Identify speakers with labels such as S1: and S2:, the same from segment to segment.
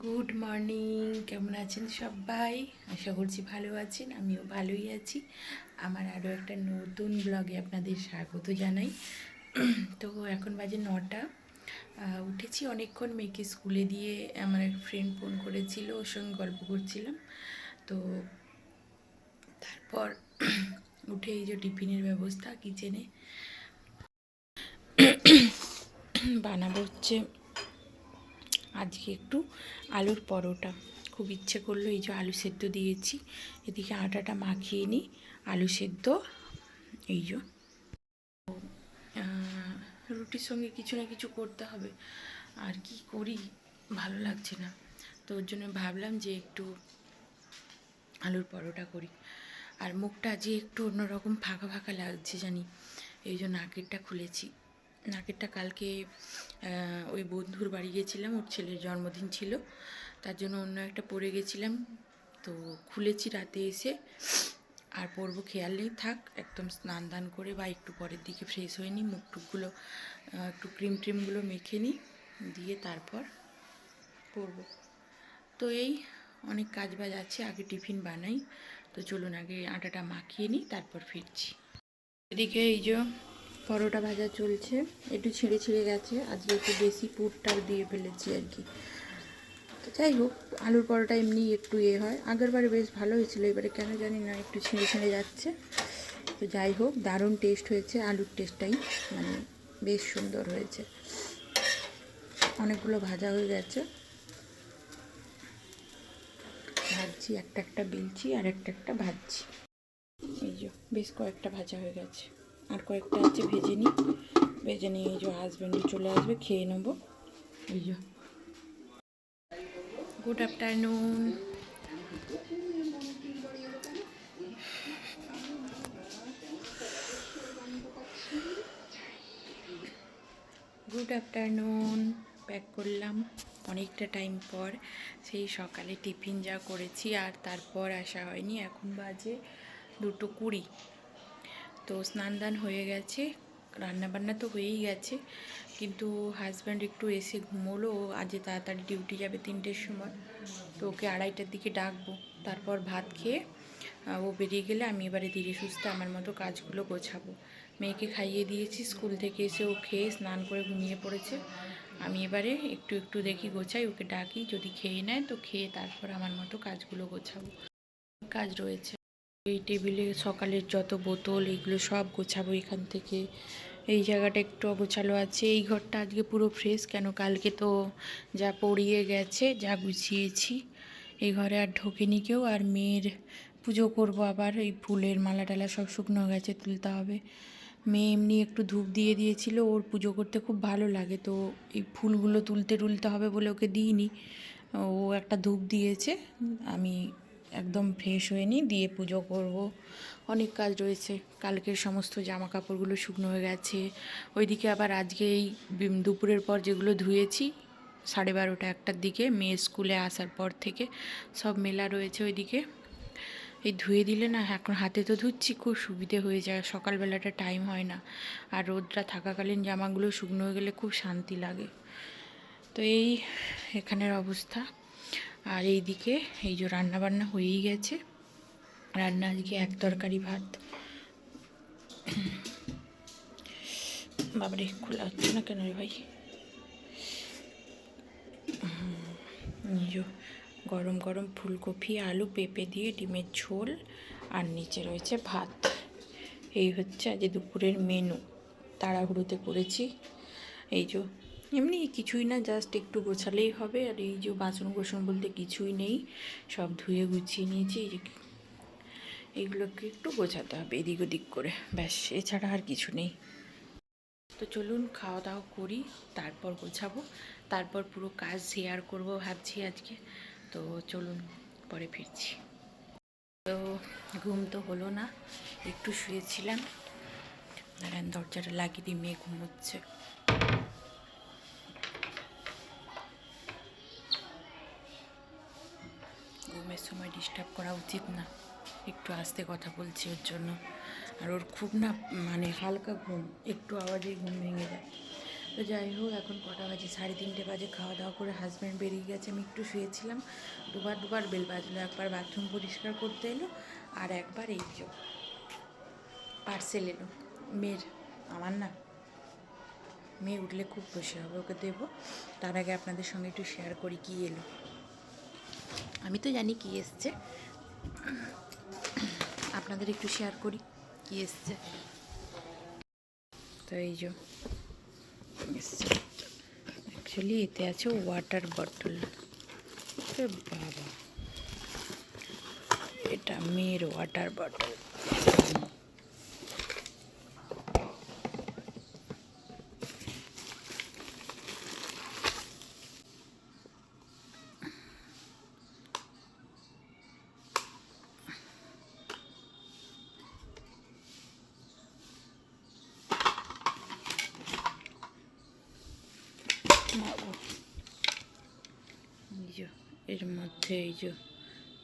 S1: Good morning কেমন আছেন সবাই? আশা করছি ভালো আছেন, আমিও ভালোই আছি। আমার আরও একটা নতুন ব্লগে আপনাদের স্বাগত জানাই। তো এখন বাজে নটা। উঠেছি অনেকক্ষণ মেয়েকে স্কুলে দিয়ে, আমার এক ফ্রেন্ড ফোন করেছিল, ওর সঙ্গে গল্প করছিলাম। তো তারপর উঠে এই যে টিফিনের ব্যবস্থা কিচেনে বানাবো হচ্ছে আজকে একটু আলুর পরোটা। খুব ইচ্ছে করল এই যে আলু সেদ্ধ দিয়েছি। এদিকে আটাটা মাখিয়ে নিই। আলু সেদ্ধ, এই যে। রুটির সঙ্গে কিছু না কিছু করতে হবে। আর কি করি? ভালো লাগছে না। তো ওর জন্য ভাবলাম যে একটু আলুর পরোটা করি। আর মুখটা আজকে একটু অন্যরকম ফাঁকা ফাঁকা লাগছে জানি। এই জন্য নাকেরটা খুলেছি। নাকেরটা কালকে ওই বন্ধুর বাড়ি গেছিলাম ওর ছেলের জন্মদিন ছিল, তার জন্য অন্য একটা পরে গেছিলাম। তো খুলেছি রাতে এসে, আর পরবো খেয়াল নেই থাক, একদম স্নান দান করে বা একটু পরের দিকে ফ্রেশ হয়ে নিই, মুখ টুকগুলো একটু ক্রিম ট্রিমগুলো মেখে নিই, দিয়ে তারপর পরবো। তো এই অনেক কাজ বাজ আছে, আগে টিফিন বানাই, তো চলুন আগে আটাটা মাখিয়ে নিই, তারপর ফিরছি। এদিকে এই যে পরোটা ভাজা চলছে। একটু ছিঁড়ে ছিঁড়ে গেছে। আজকে একটু বেশি পুরটাও দিয়ে ফেলেছি আর কি। তো যাই হোক, আলুর পরোটা এমনি একটু এ হয়। আগেরবারে বেশ ভালো হয়েছিল, এবারে কেন জানি না, একটু ছিঁড়ে ছিঁড়ে যাচ্ছে। তো যাই হোক, দারুণ টেস্ট হয়েছে আলুর টেস্টটাই মানে বেশ সুন্দর হয়েছে। অনেকগুলো ভাজা হয়ে গেছে। ভাজছি, একটা একটা বেলছি আর একটা একটা ভাজছি। এই যে, বেশ কয়েকটা ভাজা হয়ে গেছে। আর কয়েকটা আছে, ভেজে নিই। ভেজে নিয়ে যে হাজব্যান্ডও চলে আসবে, খেয়ে নেব। Good afternoon good afternoon pack করলাম অনেকটা টাইম পর। সেই সকালে টিফিন যা করেছি আর তারপর আসা হয়নি। এখন বাজে দুটো কুড়ি। তো স্নান দান হয়ে গেছে। রান্নাবান্না তো হয়েই গেছে। কিন্তু হাজব্যান্ড একটু এসে ঘুমোলো। ও আজকে তাড়াতাড়ি ডিউটি যাবে তিনটের সময়। তো ওকে আড়াইটার দিকে ডাকবো। তারপর ভাত খেয়ে ও বেরিয়ে গেলে আমি এবারে ধীরে সুস্থে আমার মতো কাজগুলো গোছাবো। মেয়েকে খাইয়ে দিয়েছি। স্কুল থেকে এসে ও খেয়ে স্নান করে ঘুমিয়ে পড়েছে। আমি এবারে একটু একটু দেখি গোছাই। ওকে ডাকি। যদি খেয়ে নেয় তো খেয়ে তারপর আমার মতো কাজগুলো গোছাবো। কাজ রয়েছে। এই টেবিলে সকালের যত বোতল, এগুলো সব গোছাবো এখান থেকে। এই জায়গাটা একটু অগোছালো আছে। এই ঘরটা আজকে পুরো ফ্রেশ কেন কালকে তো যা পড়িয়ে গেছে, যা গুছিয়েছি। এই ঘরে আর ঢোকেনি কেউ, আর মেয়ের পুজো করব আবার। এই ফুলের মালা টালা সব শুকনো গেছে, তুলতে হবে। মেয়ে এমনি একটু ধূপ দিয়ে দিয়েছিল, ওর পুজো করতে খুব ভালো লাগে। তো এই ফুলগুলো তুলতে টুলতে হবে বলে ওকে দিইনি। ও একটা ধূপ দিয়েছে, আমি একদম ফ্রেশ হয়ে নিই, দিয়ে পুজো করব। অনেক কাজ রয়েছে। কালকের সমস্ত জামা কাপড়গুলো শুকনো হয়ে গেছে। ওইদিকে আবার আজকে এই দুপুরের পর যেগুলো ধুয়েছি, সাড়ে বারোটা একটার দিকে, মেয়ে স্কুলে আসার পর থেকে সব মেলা রয়েছে ওইদিকে। এই ধুয়ে দিলে না, এখন হাতে তো ধুচ্ছি, খুব সুবিধে হয়ে যায়। সকালবেলাটা টাইম হয় না। আর রোদটা থাকাকালীন জামাগুলো শুকনো হয়ে গেলে খুব শান্তি লাগে। তো এই এখানের অবস্থা। আর এই দিকে এই যে রান্না বান্না হয়েই গেছে। রান্না আজকে এক তরকারি ভাত। বাবারে, খোলা হচ্ছে না কেন রে ভাই? গরম গরম ফুলকপি, আলু, পেঁপে দিয়ে ডিমের ঝোল আর নিচে রয়েছে ভাত। এই হচ্ছে আজ দুপুরের মেনু তাড়াহুড়োতে করেছি। এই যে এমনি কিছুই না জাস্ট একটু গোছালেই হবে। আর এই যে বাসন গোসন বলতে কিছুই নেই, সব ধুয়ে গুছিয়ে নিয়েছি এইগুলোকে একটু গোছাতে হবে এদিক ওদিক করে। ব্যাস, এছাড়া আর কিছু নেই। তো চলুন খাওয়া দাওয়া করি, তারপর গোছাবো। তারপর পুরো কাজ শেয়ার করব ভাবছি আজকে। তো চলুন, পরে ফিরছি। তো ঘুম তো হলো না, একটু শুয়েছিলাম। দরজাটা লাগিয়ে দিয়ে মেয়ে ঘুমোচ্ছে। সময় ডিস্টার্ব করা উচিত না। একটু আস্তে কথা বলছি ওর জন্য। আর ওর খুব না মানে হালকা ঘুম, একটু আওয়াজেই ঘুম ভেঙে যায়। তো যাই হোক, এখন কটা বাজে? সাড়ে তিনটে বাজে খাওয়া দাওয়া করে হাজব্যান্ড বেরিয়ে গেছে। আমি একটু শুয়েছিলাম, দুবার দুবার বেল বাজলো। একবার বাথরুম পরিষ্কার করতে এলো, আর একবার এই যে পার্সেল এলো। মেয়ের, আমার না, মেয়ে উঠলে খুব খুশি হবে, ওকে দেবো। তার আগে আপনাদের সঙ্গে একটু শেয়ার করি কী এলো। আমি তো জানি কি এসছে। আপনাদের একটু শেয়ার করি কি এসছে। তো এই যে অ্যাকচুয়ালি এতে আছে ওয়াটার বটল বাবা। এটা মেয়ের ওয়াটার বটল এর মধ্যে এই যে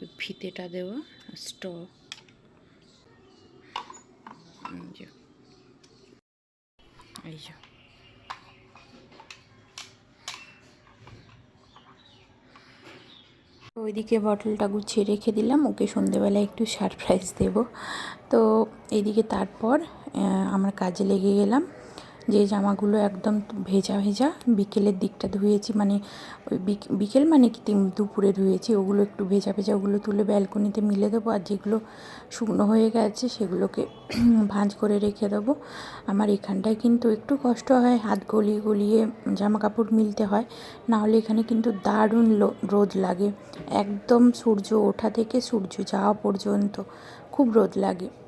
S1: ওই ফিতেটা দেওয়া স্ট এই যে। ওইদিকে বটলটা গুছিয়ে রেখে দিলাম, ওকে সন্ধেবেলায় একটু সারপ্রাইজ দেব। তো এইদিকে তারপর আমার কাজে লেগে গেলাম। যে জামাগুলো একদম ভেজা ভেজা, বিকেলের দিকটা ধুয়েছি মানে ওই বিক- বিকেল মানে কি দুপুরে ধুয়েছি, ওগুলো একটু ভেজা ভেজা ওগুলো তুলে ব্যালকনিতে মিলে দেবো আর যেগুলো শুকনো হয়ে গেছে সেগুলোকে ভাঁজ করে রেখে দেবো। আমার এখানটায় কিন্তু একটু কষ্ট হয়, হাত গলিয়ে গলিয়ে জামা কাপড় মিলতে হয় না হলে এখানে কিন্তু দারুণ রোদ লাগে। একদম সূর্য ওঠা থেকে সূর্য যাওয়া পর্যন্ত খুব রোদ লাগে।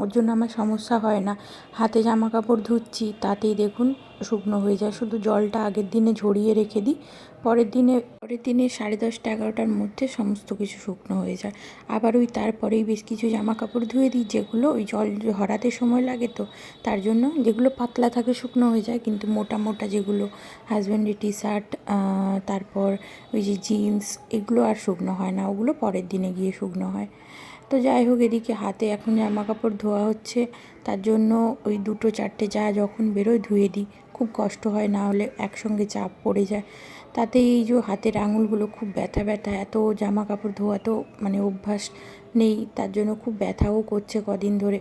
S1: ওর জন্য আমার সমস্যা হয় না। হাতে জামা কাপড় ধুচ্ছি তাতেই দেখুন শুকনো হয়ে যায়। শুধু জলটা আগের দিনে ঝরিয়ে রেখে দিই। পরের দিনে পরের দিনে সাড়ে দশটা এগারোটার মধ্যে সমস্ত কিছু শুকনো হয়ে যায়। আবার ওই তারপরেই বেশ কিছু জামা কাপড় ধুয়ে দিই, যেগুলো ওই জল ঝরাতে সময় লাগে তো। তার জন্য যেগুলো পাতলা থাকে শুকনো হয়ে যায়, কিন্তু মোটা মোটা যেগুলো হাজব্যান্ডের টি শার্ট তারপর ওই যে জিন্স এগুলো আর শুকনো হয় না। ওগুলো পরের দিনে গিয়ে শুকনো হয়। তো যাই হোক, এদিকে হাতে এখন জামা কাপড় ধোয়া হচ্ছে। তার জন্য ওই দুটো চারটে চা যখন বেরোয় ধুয়ে দিই। খুব কষ্ট হয়, না হলে একসঙ্গে চাপ পড়ে যায়। তাতে এই যে হাতের আঙুলগুলো খুব ব্যথা ব্যথা, এত জামা কাপড় ধোয়া তো মানে অভ্যাস নেই, তার জন্য খুব ব্যথাও করছে কদিন ধরে।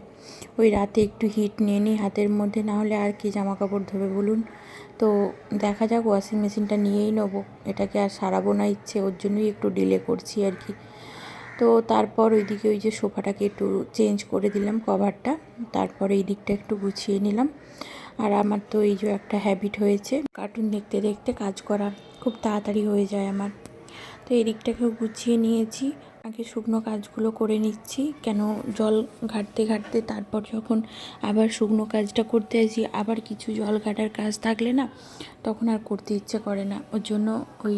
S1: ওই রাতে একটু হিট নিয়ে নিই হাতের মধ্যে, না হলে আর কি জামা কাপড় ধোবে বলুন। তো দেখা যাক ওয়াশিং মেশিনটা নিয়েই নেব। এটাকে আর সারাবো না ইচ্ছে, ওর জন্যই একটু ডিলে করছি আর কি। তো তারপর ওইদিকে ওই যে সোফাটাকে একটু চেঞ্জ করে দিলাম কভারটা। তারপরে এই দিকটা একটু গুছিয়ে নিলাম। আর আমার তো এই যে একটা হ্যাবিট হয়েছে কার্টুন দেখতে দেখতে কাজ করা খুব তাড়াতাড়ি হয়ে যায় আমার। তো এই দিকটাকেও গুছিয়ে নিয়েছি। আগে শুকনো কাজগুলো করে নিচ্ছি। কেন জল ঘাটতে ঘাটতে তারপর যখন আবার শুকনো কাজটা করতে আসি, আবার কিছু জল ঘাটার কাজ থাকলে না, তখন আর করতে ইচ্ছে করে না। ওর জন্য ওই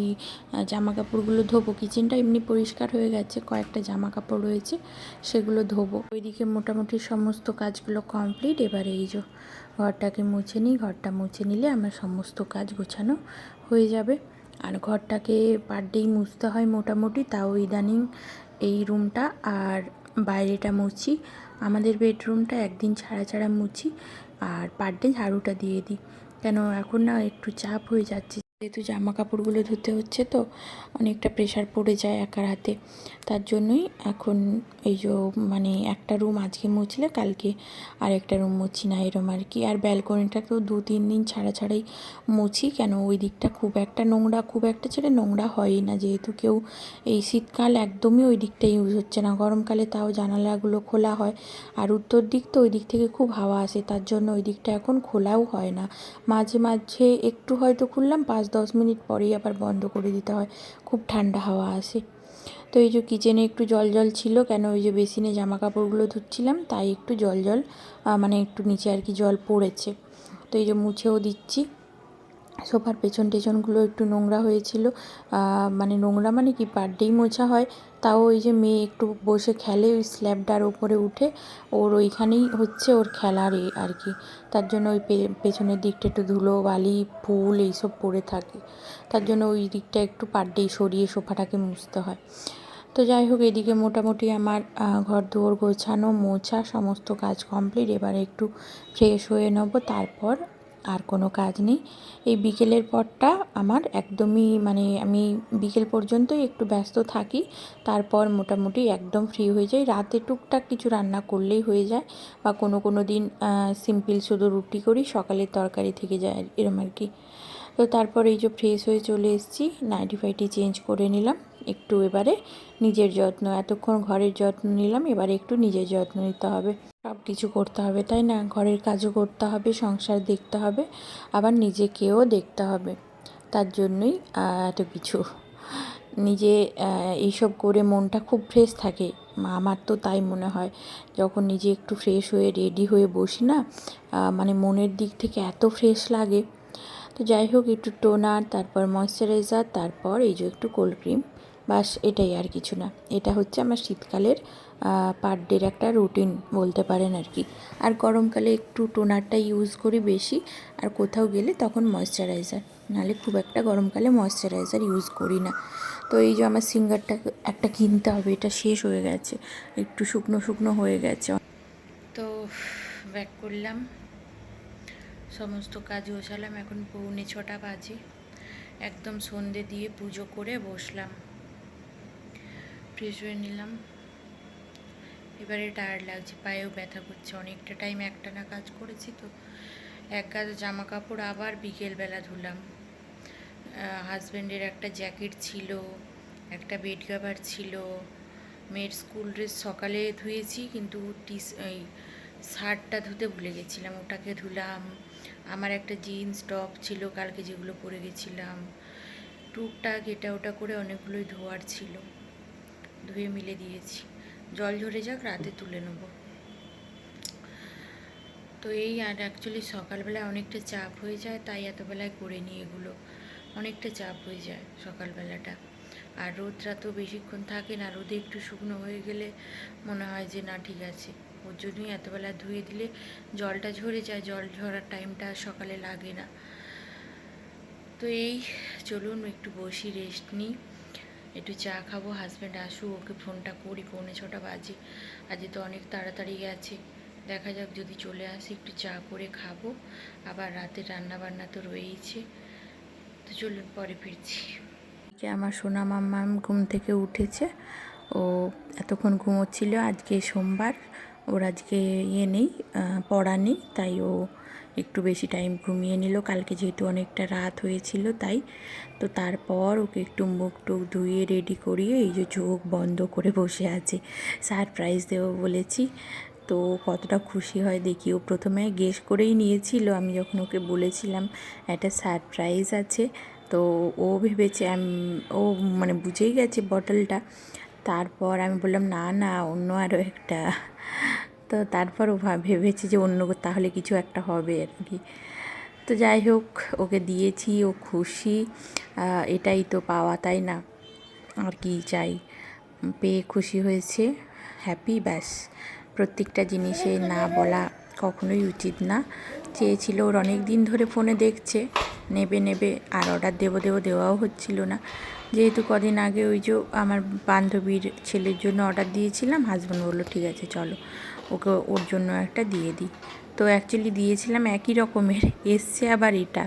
S1: জামা কাপড়গুলো ধোবো। কিচেনটা এমনি পরিষ্কার হয়ে গেছে, কয়েকটা জামা কাপড় রয়েছে, সেগুলো ধোবো। ওইদিকে মোটামুটি সমস্ত কাজগুলো কমপ্লিট। এবারে এই যে ঘরটাকে মুছে নিই। ঘরটা মুছে নিলে আমার সমস্ত কাজ গোছানো হয়ে যাবে। আর ঘরটাকে পার ডেই মুছতে হয় মোটামুটি, তাও ইদানিং এই রুমটা আর বাইরেটা মুছি। আমাদের বেডরুমটা একদিন ছাড়া ছাড়া মুছি আর পার ডে ঝাড়ুটা দিয়ে দিই। কেন এখন না একটু চাপ হয়ে যাচ্ছে। যেহেতু জামা কাপড়গুলো ধুতে হচ্ছে তো, অনেকটা প্রেশার পড়ে যায় একার হাতে। তার জন্যই এখন এই যে মানে একটা রুম আজকে মুছলে, কালকে আর একটা রুম মুছি না, এরম আর কি। আর ব্যালকনিটা তো দু, তিন দিন ছাড়া ছাড়াই মুছি, কেন ওই দিকটা খুব একটা নোংরা, খুব একটা ছেড়ে নোংরা হয়ই না। যেহেতু কেউ এই শীতকাল একদমই ওই দিকটা ইউজ হচ্ছে না। গরমকালে তাও জানালাগুলো খোলা হয়। আর উত্তর দিক তো ওই দিক থেকে খুব হাওয়া আসে, তার জন্য ওই দিকটা এখন খোলাও হয় না। মাঝে মাঝে একটু হয়তো খুললাম পাঁচ দশ মিনিট পরেই আবার বন্ধ করে দিতে হয়। খুব ঠান্ডা হাওয়া আসে তো এই যে কিচেনে একটু জল জল ছিল, কেন ওই যে বেসিনে জামা কাপড়গুলো ধুচ্ছিলাম, তাই একটু জল জল মানে একটু নিচে আর কি জল পড়েছে। তো এই যে মুছেও দিচ্ছি। সোফার পেছন টেছনগুলো একটু নোংরা হয়েছিল। মানে নোংরা মানে কি? পার ডেই মোছা হয়। তাও ওই যে মেয়ে একটু বসে খেলে, ওই স্ল্যাবটার ওপরে উঠে। ওর ওইখানেই হচ্ছে ওর খেলার আর কি। তার জন্য ওই পেছনের দিকটা একটু ধুলো, বালি, ফুল এইসব পড়ে থাকে। তার জন্য ওই দিকটা একটু পার ডেই সরিয়ে সোফাটাকে মুছতে হয়। তো যাই হোক, এদিকে মোটামুটি আমার ঘর দুয়ার গোছানো, মোছা, সমস্ত কাজ কমপ্লিট। এবারে একটু ফ্রেশ হয়ে নেব। তারপর আর কোনো কাজ নেই। এই বিকেলের পরটা আমার একদমই মানে আমি বিকেল পর্যন্তই একটু ব্যস্ত থাকি, তারপর মোটামুটি একদম ফ্রি হয়ে যাই। রাতে টুকটাক কিছু রান্না করলেই হয়ে যায় বা কোনো কোনো দিন সিম্পল শুধু রুটি করি, সকালের তরকারি থেকে যায়, এরম আর কি। তো তারপর এই যে ফ্রেশ হয়ে চলে এসেছি নাইটি ফাইটি চেঞ্জ করে নিলাম। একটু এবারে নিজের যত্ন, এতক্ষণ ঘরের যত্ন নিলাম, এবারে একটু নিজের যত্ন নিতে হবে। সব কিছু করতে হবে, তাই না? ঘরের কাজও করতে হবে, সংসার দেখতে হবে, আবার নিজেকেও দেখতে হবে। তার জন্যই এত কিছু। নিজে এইসব করে মনটা খুব ফ্রেশ থাকে। আমার তো তাই মনে হয়, যখন নিজে একটু ফ্রেশ হয়ে রেডি হয়ে বসি না মানে মনের দিক থেকে এত ফ্রেশ লাগে। তো যাই হোক, একটু টোনার, তারপর ময়শ্চারাইজার তারপর এই যে একটু কোল্ড ক্রিম বাস এটাই আর কিছু না। এটা হচ্ছে আমার শীতকালের পার ডের একটা রুটিন বলতে পারেন আর কি। আর গরমকালে একটু টোনারটা ইউজ করি বেশি, আর কোথাও গেলে তখন ময়শ্চারাইজার নাহলে খুব একটা গরমকালে ময়শ্চারাইজার ইউজ করি না। তো এই যে আমার সিঙ্গারটা একটা কিনতে হবে, এটা শেষ হয়ে গেছে, একটু শুকনো শুকনো হয়ে গেছে। তো ব্যাক করলাম। সমস্ত কাজ গোছালাম, এখন পৌনে ছটা বাজে। একদম সন্ধে দিয়ে পুজো করে বসলাম। ফ্রেশ হয়ে নিলাম। এবারে টায়ার্ড লাগছে, পায়েও ব্যথা করছে। অনেকটা টাইম একটানা কাজ করেছি তো। এক গাছ জামা কাপড় আবার বিকেলবেলা ধুলাম। হাজব্যান্ডের একটা জ্যাকেট ছিল, একটা বেড কাভার ছিল। মেয়ের স্কুল ড্রেস সকালে ধুয়েছি, কিন্তু এই, শার্টটা ধুতে ভুলে গেছিলাম। ওটাকে ধুলাম। আমার একটা জিন্স টপ ছিল, কালকে যেগুলো পরে গেছিলাম। টুকটাক এটা ওটা করে অনেকগুলোই ধোয়ার ছিল, ধুয়ে মিলে দিয়েছি। জল ঝরে যাক, রাতে তুলে নেব। তো এই আর অ্যাকচুয়ালি সকালবেলায় অনেকটা চাপ হয়ে যায়, তাই এতবেলায় করে নিই এগুলো। অনেকটা চাপ হয়ে যায় সকালবেলাটা। আর রোদটা তো বেশিক্ষণ থাকে না, রোদে একটু শুকনো হয়ে গেলে মনে হয় যে না, ঠিক আছে। ওর জন্যই এতবেলা ধুয়ে দিলে জলটা ঝরে যায়, জল ঝরার টাইমটা সকালে লাগে না। তো এই, চলুন একটু বসি রেস্ট নিই। একটু চা খাব হাজব্যান্ড আসু ওকে ফোনটা করি, পৌনে ছটা বাজে। আজকে তো অনেক তাড়াতাড়ি গেছে। দেখা যাক যদি চলে আসি, একটু চা করে খাব। আবার রাতে রান্না বান্না তো রয়েইছে। তো চলুন, পরে ফিরছি। যে আমার সোনা মাম্মাম ঘুম থেকে উঠেছে। ও এতক্ষণ ঘুমোচ্ছিল, আজকে সোমবার। ওর আজকে ইয়ে নেই পড়া নেই, তাই ও একটু বেশি টাইম ঘুমিয়ে নিল। কালকে যেহেতু অনেকটা রাত হয়েছিল তাই। তো তারপর ওকে একটু মুখ টুক ধুয়ে রেডি করিয়ে এই যে চোখ বন্ধ করে বসে আছে। সারপ্রাইজ দেবো বলেছি। তো কতটা খুশি হয় দেখি। ও প্রথমে গেস করেই নিয়েছিল। আমি যখন ওকে বলেছিলাম, একটা সারপ্রাইজ আছে। তো ও ভেবেছে ও মানে বুঝেই গেছে বটলটা তারপর আমি বললাম, না না, অন্য আরও একটা। তো তারপর ও ভেবেছে যে অন্য তাহলে কিছু একটা হবে আর কি। তো যাই হোক, ওকে দিয়েছি, ও খুশি। এটাই তো পাওয়া, তাই না? আর কি চাই? পেয়ে খুশি হয়েছে হ্যাপি ব্যাস। প্রত্যেকটা জিনিসে না বলা কখনোই উচিত না। চেয়েছিল, ওর অনেক দিন ধরে ফোনে দেখছে। নেবে নেবে, আর অর্ডার দেবো দেবো, দেওয়াও হচ্ছিল না। যেহেতু কদিন আগে ওই যে আমার বান্ধবীর ছেলের জন্য অর্ডার দিয়েছিলাম হাজব্যান্ড বলল, ঠিক আছে, চলো, ওকে ওর জন্য একটা দিয়ে দিই। তো অ্যাকচুয়ালি দিয়েছিলাম একই রকমের, এসছে আবার এটা।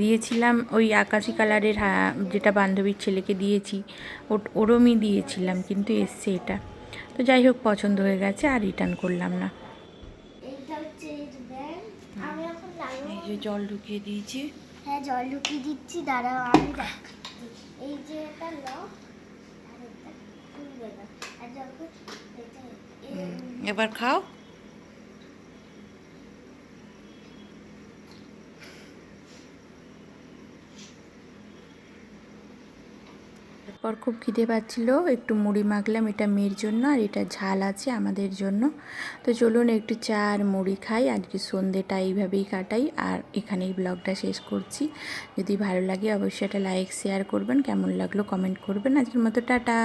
S1: দিয়েছিলাম ওই আকাশি কালারের যেটা বান্ধবীর ছেলেকে দিয়েছি ওরমই দিয়েছিলাম, কিন্তু এসছে এটা। তো যাই হোক, পছন্দ হয়ে গেছে, আর রিটার্ন করলাম না এই যে জল ঢুকিয়ে দিয়েছি।
S2: হ্যাঁ জল ঢুকিয়ে দিচ্ছি দাঁড়াও আমি দেখ এই যে এটা লক
S1: এবার খাও। তারপর খুব খিদে পাচ্ছিল, একটু মুড়ি মাখলাম, এটা মেয়ের জন্য আর এটা ঝাল আছে আমাদের জন্য। তো চলুন একটু চা আর মুড়ি খাই, আজকে সন্ধ্যেটা এইভাবেই কাটাই আর এখানেই ব্লগটা শেষ করছি। যদি ভালো লাগে অবশ্যই এটা লাইক, শেয়ার করবেন, কেমন লাগল কমেন্ট করবেন। আজকের মতো টাটা।